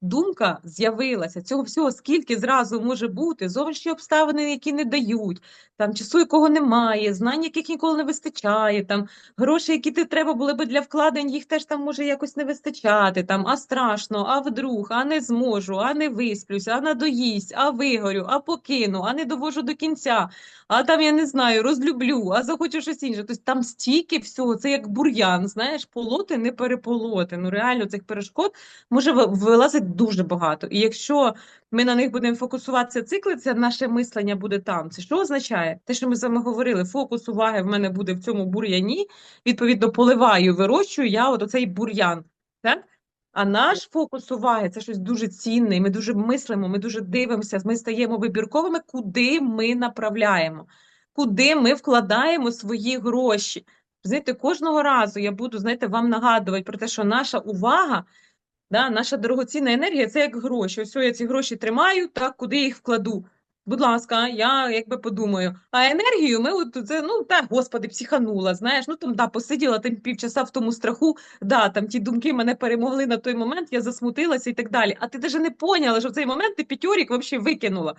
думка з'явилася. Цього всього скільки зразу може бути, зовнішні обставини, які не дають, там часу, якого немає, знань, яких ніколи не вистачає, там гроші, які ти треба були би для вкладень, їх теж там може якось не вистачати. Там а страшно, а вдруг, а не зможу, а не висплюсь, а надоїсть, а вигорю, а покину, а не довожу до кінця. А там я не знаю, розлюблю, а захочу щось інше. Тобто там стільки всього, це як бур'ян, знаєш, полоти не переполоти. Ну реально цих перешкод може ви- вилазити дуже багато. І якщо ми на них будемо фокусуватися, циклитися, наше мислення буде там. Це що означає? Те, що ми з вами говорили, фокус уваги в мене буде в цьому бур'яні. Відповідно, поливаю, вирощую я от оцей бур'ян. Так? А наш фокус уваги це щось дуже цінне. Ми дуже мислимо, ми дуже дивимося, ми стаємо вибірковими, куди ми направляємо, куди ми вкладаємо свої гроші. Знаєте, кожного разу я буду знаєте, вам нагадувати про те, що наша увага, да, наша дорогоцінна енергія це як гроші. Ось я ці гроші тримаю, так, куди їх вкладу. Будь ласка, я якби подумаю. А енергію ми от це, ну та господи, психанула. Знаєш, ну там да, посиділа там півчаса в тому страху, да, там ті думки мене перемогли на той момент, я засмутилася і так далі. А ти навіть не поняла, що в цей момент ти п'ятьорік взагалі викинула.